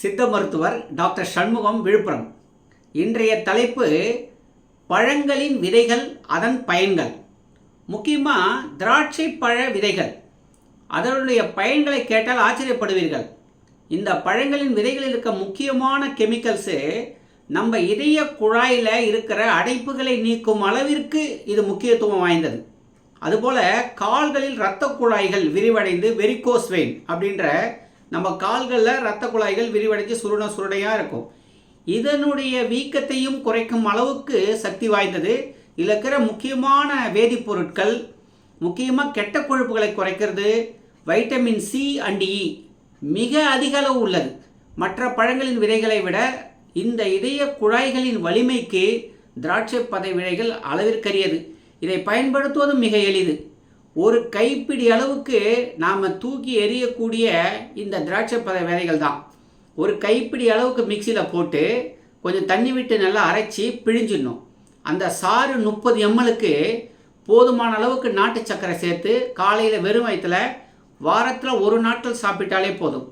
சித்த மருத்துவர் டாக்டர் சண்முகம் விழுப்புரம். இன்றைய தலைப்பு பழங்களின் விதைகள் அதன் பயன்கள். முக்கியமாக திராட்சை பழ விதைகள். அதனுடைய பயன்களை கேட்டால் ஆச்சரியப்படுவீர்கள். இந்த பழங்களின் விதைகளில் இருக்க முக்கியமான கெமிக்கல்ஸு நம்ம இதய குழாயில் இருக்கிற அடைப்புகளை நீக்கும் அளவிற்கு இது முக்கியத்துவம் வாய்ந்தது. அதுபோல் கால்களில் இரத்த குழாய்கள் விரிவடைந்து வெரிகோஸ் வெயின் அப்படின்ற நம்ம கால்களில் இரத்த குழாய்கள் விரிவடைஞ்சு சுருண சுருடையாக இருக்கும். இதனுடைய வீக்கத்தையும் குறைக்கும் அளவுக்கு சக்தி வாய்ந்தது. இதில் இருக்கிற முக்கியமான வேதிப்பொருட்கள் முக்கியமாக கெட்ட கொழுப்புகளை குறைக்கிறது. வைட்டமின் சி அண்ட் இ மிக அதிக அளவு உள்ளது. மற்ற பழங்களின் விதைகளை விட இந்த இதய குழாய்களின் வலிமைக்கு திராட்சை பதை விதைகள் அளவிற்கரியது. இதை பயன்படுத்துவதும் மிக எளிது. ஒரு கைப்பிடி அளவுக்கு நாம் தூக்கி எறியக்கூடிய இந்த திராட்சை பத விதைகள் தான். ஒரு கைப்பிடி அளவுக்கு மிக்சியில் போட்டு கொஞ்சம் தண்ணி விட்டு நல்லா அரைச்சி பிழிஞ்சிடணும். அந்த சாறு முப்பது எம்எலுக்கு போதுமான அளவுக்கு நாட்டு சர்க்கரை சேர்த்து காலையில் வெறும் வயிற்றில் வாரத்தில் ஒரு நாட்கள் சாப்பிட்டாலே போதும்.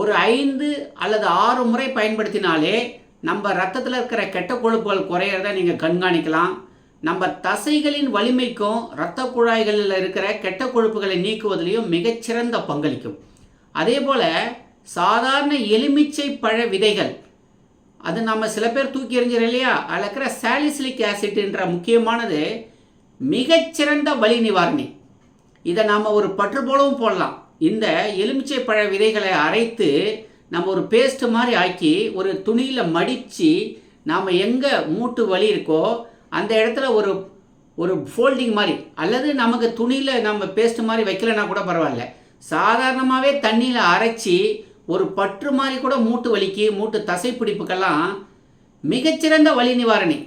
ஒரு ஐந்து அல்லது ஆறு முறை பயன்படுத்தினாலே நம்ம ரத்தத்தில் இருக்கிற கெட்ட கொழுப்புகள் குறையிறத நீங்கள் கண்காணிக்கலாம். நம்ம தசைகளின் வலிமைக்கும் இரத்த குழாய்களில் இருக்கிற கெட்ட கொழுப்புகளை நீக்குவதிலையும் மிகச்சிறந்த பங்களிக்கும். அதே போல் சாதாரண எலுமிச்சை பழ விதைகள் அது நம்ம சில பேர் தூக்கி எறிஞ்சிடும் இல்லையா? அதில் இருக்கிற சாலிசிலிக் ஆசிட்ன்ற முக்கியமானது மிகச்சிறந்த வலி நிவாரணி. இதை நாம் ஒரு பற்று போலவும் போடலாம். இந்த எலுமிச்சை பழ விதைகளை அரைத்து நம்ம ஒரு பேஸ்ட் மாதிரி ஆக்கி ஒரு துணியில் மடித்து நாம் எங்கே மூட்டு வலி இருக்கோ அந்த இடத்துல ஒரு ஒரு ஃபோல்டிங் மாதிரி அல்லது நமக்கு துணியில் நம்ம பேஸ்ட் மாதிரி வைக்கலைன்னா கூட பரவாயில்ல. சாதாரணமாகவே தண்ணியில் அரைச்சி ஒரு பற்று மாதிரி கூட மூட்டு வலிக்கு மூட்டு தசை பிடிப்புக்கெல்லாம் மிகச்சிறந்த வலி நிவாரணி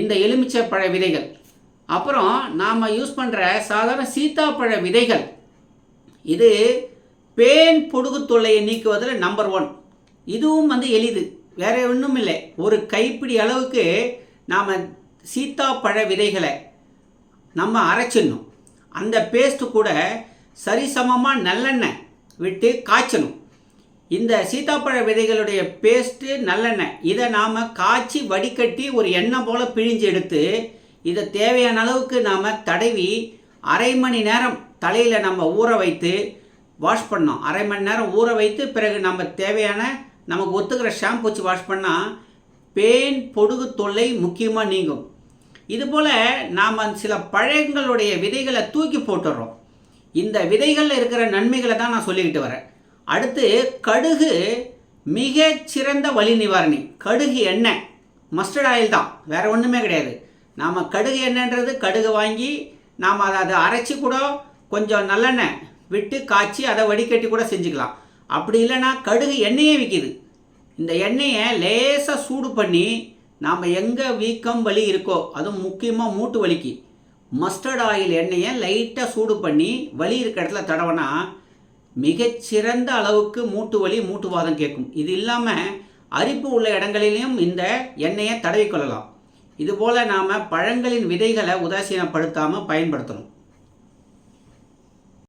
இந்த எலுமிச்சை பழ விதைகள். அப்புறம் நாம் யூஸ் பண்ணுற சாதாரண சீத்தாப்பழ விதைகள். இது பேன் பொடுகு தொல்லையை நீக்குவதில் நம்பர் ஒன் இதுவும் வந்து எளிது வேறு ஒன்றும் இல்லை ஒரு கைப்பிடி அளவுக்கு நாம் சீத்தாப்பழ விதைகளை நம்ம அரைச்சிடணும். அந்த பேஸ்ட்டு கூட சரிசமமாக நல்லெண்ணெய் விட்டு காய்ச்சணும். இந்த சீத்தாப்பழ விதைகளுடைய பேஸ்ட்டு நல்லெண்ணெய் இதை நாம் காய்ச்சி வடிகட்டி ஒரு எண்ணெய் போல் பிழிஞ்சு எடுத்து இதை தேவையான அளவுக்கு நாம் தடவி அரை மணி நேரம் தலையில் நம்ம ஊற வைத்து வாஷ் பண்ணோம் அரை மணி நேரம் ஊற வைத்து பிறகு நம்ம தேவையான நமக்கு ஒத்துக்கிற ஷாம்பு வச்சு வாஷ் பண்ணால் பேன் பொடுகு தொல்லை முக்கியமாக நீங்கும். இதுபோல் நாம் சில பழங்களுடைய விதைகளை தூக்கி போட்டுடுறோம் இந்த விதைகளில் இருக்கிற நன்மைகளை தான் நான் சொல்லிக்கிட்டு வரேன். அடுத்து கடுகு மிக சிறந்த வலி நிவாரணி. கடுகு எண்ணெய் மஸ்டர்ட் ஆயில் தான் வேறு ஒன்றுமே கிடையாது. நாம் கடுகு எண்ணெய்ன்றது கடுகு வாங்கி நாம் அதை அதை அரைச்சி கூட கொஞ்சம் நல்லெண்ணெய் விட்டு காய்ச்சி அதை வடிகட்டி கூட செஞ்சுக்கலாம். அப்படி இல்லைன்னா கடுகு எண்ணெயே விற்கிது. இந்த எண்ணெயை லேசாக சூடு பண்ணி நாம் எங்கே வீக்கம் வலி இருக்கோ அதுவும் முக்கியமாக மூட்டு வலிக்கு. மஸ்டர்ட் ஆயில் எண்ணெயை லைட்டாக சூடு பண்ணி வலி இருக்க இடத்துல தடவைனா மிகச்சிறந்த அளவுக்கு மூட்டு வலி மூட்டுவாதம் கேட்கும். இது இல்லாமல் அரிப்பு உள்ள இடங்களிலையும் இந்த எண்ணெயை தடவிக்கொள்ளலாம் இதுபோல் நாம் பழங்களின் விதைகளை உதாசீனப்படுத்தாமல் பயன்படுத்தணும்.